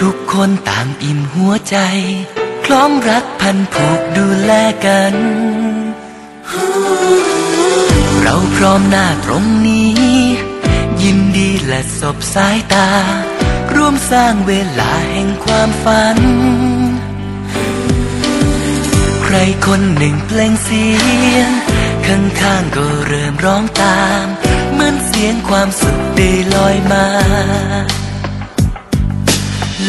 ทุกคนต่างอิ่มหัวใจคล้องรักพันผูกดูแลกัน เราพร้อมหน้าตรงนี้ ยินดีและสบสายตา ร่วมสร้างเวลาแห่งความฝัน ใครคนหนึ่งเพลงเสียง ข้างๆก็เริ่มร้องตาม เหมือนเสียงความสุขได้ลอยมา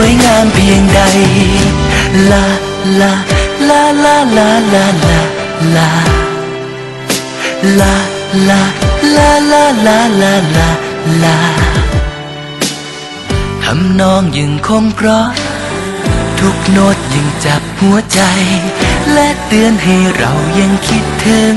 วยงามเพียงใด ลาลาลาลาลาลาลาลาลาลาลาลาลาลาลาลาทำนองยังคงเพราะทุกโน้ตยังจับหัวใจ และเตือนให้เรายังคิดถึง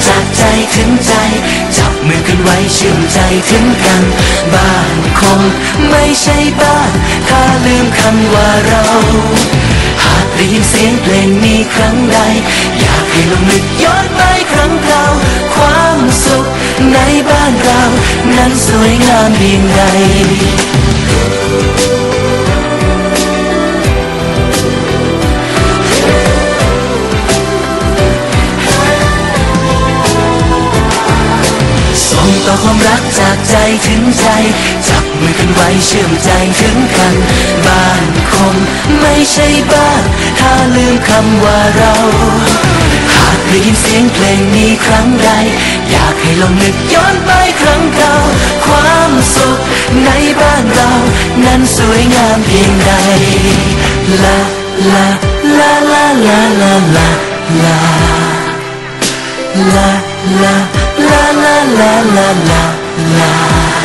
ว้เชื่อมใจถึงกัน บ้านคงไม่ใช่บ้าน ถ้าลืมคำว่าเรา หากได้ยินเสียงเพลงนี้ครั้งใด อยากให้ลองนึกย้อนไปครั้งเก่าความสุขในบ้านเรา นั้นสวยงามเพียงใด ความรักจากใจถึงใจ จับมือกันไว้เชื่อมใจถึงกัน บ้านคงไม่ใช่บ้าน ถ้าลืมคำว่าเรา หากได้ยินเสียงเพลงนี้ครั้งใด อยากให้ลองนึกย้อนไปครั้งเก่า ความสุขในบ้านเรา นั้นสวยงามเพียงใดลาลาลาลาลาลาลาลา La la la la la la la.